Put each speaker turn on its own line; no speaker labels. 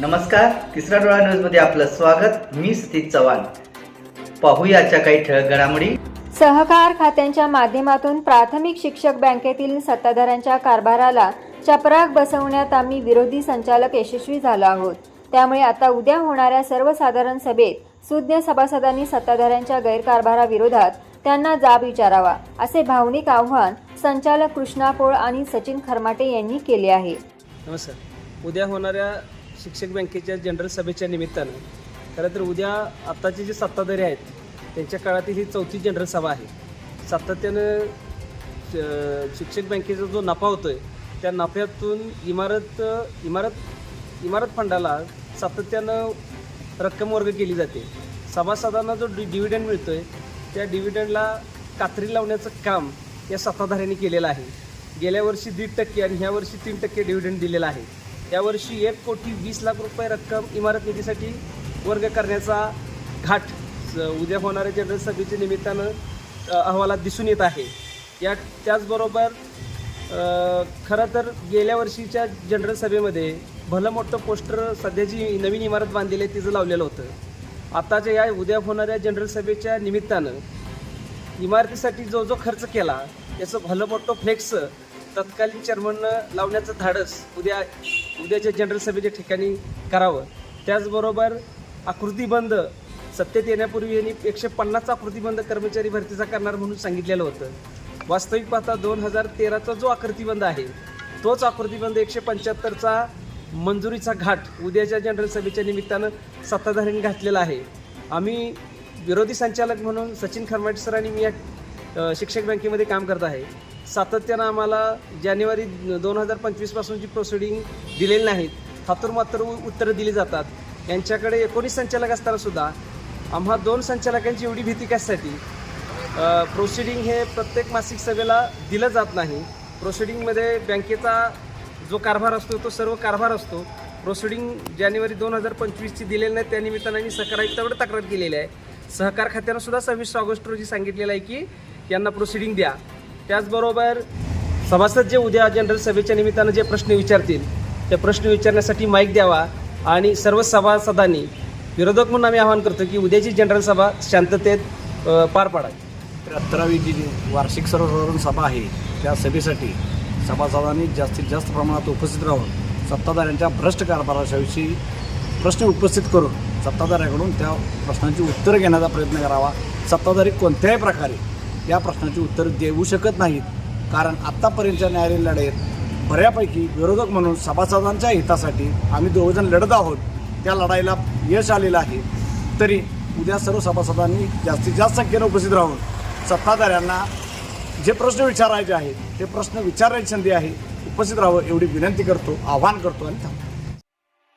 नमस्कार तिसरा डोळा न्यूजमध्ये आपलं स्वागत. मी सतीश चव्हाण. पाहूयाच्या काही ठळक घडामोडी.
सहकार खात्यांच्या माध्यमातून प्राथमिक शिक्षक बँकेतील सत्ताधाऱ्यांच्या कारभाराला चपराक बसवण्यात आम्ही विरोधी संचालक यशस्वी झालो आहोत. त्यामुळे आता उद्या होणाऱ्या सर्वसाधारण सभेत सुज्ञ सभासदांनी सत्ताधाऱ्यांच्या गैरकारभाराविरोधात त्यांना जाब विचारावा असे भावनिक आव्हान संचालक कृष्णा पोळ आणि सचिन खरमाटे यांनी केले आहे.
नमस्कार. उद्या होणाऱ्या शिक्षक बँकेच्या जनरल सभेच्या निमित्तानं खरं तर उद्या आत्ताचे जे सत्ताधारी आहेत त्यांच्या काळातील ही चौथी जनरल सभा आहे. सातत्यानं शिक्षक बँकेचा जो नफा होतो आहे त्या नफ्यातून इमारत इमारत इमारत फंडाला सातत्यानं रक्कम वर्ग केली जाते. सभासदांना जो डि डिव्हिडंड मिळतो आहे त्या डिव्हिडंडला कात्री लावण्याचं काम या सत्ताधाऱ्यांनी केलेलं आहे. गेल्या वर्षी दीड टक्के आणि ह्या वर्षी तीन टक्के डिव्हिडंड दिलेला आहे. यावर्षी एक कोटी वीस लाख रुपये रक्कम इमारत निधीसाठी वर्ग करण्याचा घाट उद्या होणाऱ्या जनरल सभेच्या निमित्तानं अहवालात दिसून येत आहे. या त्याचबरोबर खरं तर गेल्या वर्षीच्या जनरल सभेमध्ये भलं मोठं पोस्टर सध्या जी नवीन इमारत बांधलेली आहे तिचं लावलेलं होतं. आताच्या या उद्या होणाऱ्या जनरल सभेच्या निमित्तानं इमारतीसाठी जो जो खर्च केला त्याचं भलं मोठं फ्लेक्स तत्कालीन चेअरमननं लावण्याचं धाडस उद्या उद्याच्या जनरल सभेच्या ठिकाणी करावं. त्याचबरोबर आकृतीबंद सत्तेत येण्यापूर्वी यांनी एकशे पन्नास आकृतीबंद कर्मचारी भरतीचा करणार म्हणून सांगितलेलं होतं. वास्तविक पाहता दोन हजार तेराचा जो आकृतीबंद आहे तोच आकृतीबंद एकशे पंच्याहत्तरचा मंजुरीचा घाट उद्याच्या जनरल सभेच्या निमित्तानं सत्ताधाऱ्यांनी घातलेला आहे. आम्ही विरोधी संचालक म्हणून सचिन खरमाटे सर आणि मी या शिक्षक बँकेमध्ये काम करत आहे. सातत्यानं आम्हाला जानेवारी दोन हजार पंचवीसपासून जी प्रोसिडिंग दिलेली नाहीत हातूर मात्र उत्तरं दिली जातात. यांच्याकडे एकोणीस संचालक असतानासुद्धा आम्हा दोन संचालकांची एवढी भीती कशासाठी? प्रोसिडिंग हे प्रत्येक मासिक सभेला दिलं जात नाही. प्रोसिडिंगमध्ये बँकेचा जो कारभार असतो तो सर्व कारभार असतो. प्रोसिडिंग जानेवारी दोन हजार पंचवीसची दिलेली नाही त्या निमित्तानं आम्ही सहकार आयुक्ताकडे तक्रार केलेली आहे. सहकार खात्यानं सुद्धा सव्वीस ऑगस्ट रोजी सांगितलेलं आहे की यांना प्रोसिडिंग द्या. त्याचबरोबर सभासद जे उद्या जनरल सभेच्या निमित्तानं जे प्रश्न विचारतील ते प्रश्न विचारण्यासाठी माईक द्यावा आणि सर्व सभासदांनी विरोधक म्हणून आम्ही आवाहन करतो की उद्याची जनरल सभा शांततेत पार पाडावी.
त्र्याहत्तरावी जी वार्षिक सर्वसाधारण सभा आहे त्या सभेसाठी सभासदांनी जास्तीत जास्त प्रमाणात उपस्थित राहून सत्ताधाऱ्यांच्या भ्रष्ट कारभाराविषयी प्रश्न उपस्थित करून सत्ताधाऱ्याकडून त्या प्रश्नांची उत्तरं घेण्याचा प्रयत्न करावा. सत्ताधारी कोणत्याही प्रकारे या प्रश्नाची उत्तरं देऊ शकत नाहीत. कारण आत्तापर्यंतच्या न्यायालयीन लढाईत बऱ्यापैकी विरोधक म्हणून सभासदांच्या हितासाठी आम्ही दोघंजण लढत आहोत. त्या लढाईला यश आलेलं आहे. तरी उद्या सर्व सभासदांनी जास्तीत जास्त संख्येनं उपस्थित राहून सत्ताधाऱ्यांना जे प्रश्न विचारायचे आहेत ते प्रश्न विचारण्याची संधी आहे उपस्थित राहावं एवढी विनंती करतो आवाहन करतो आणि थांबतो.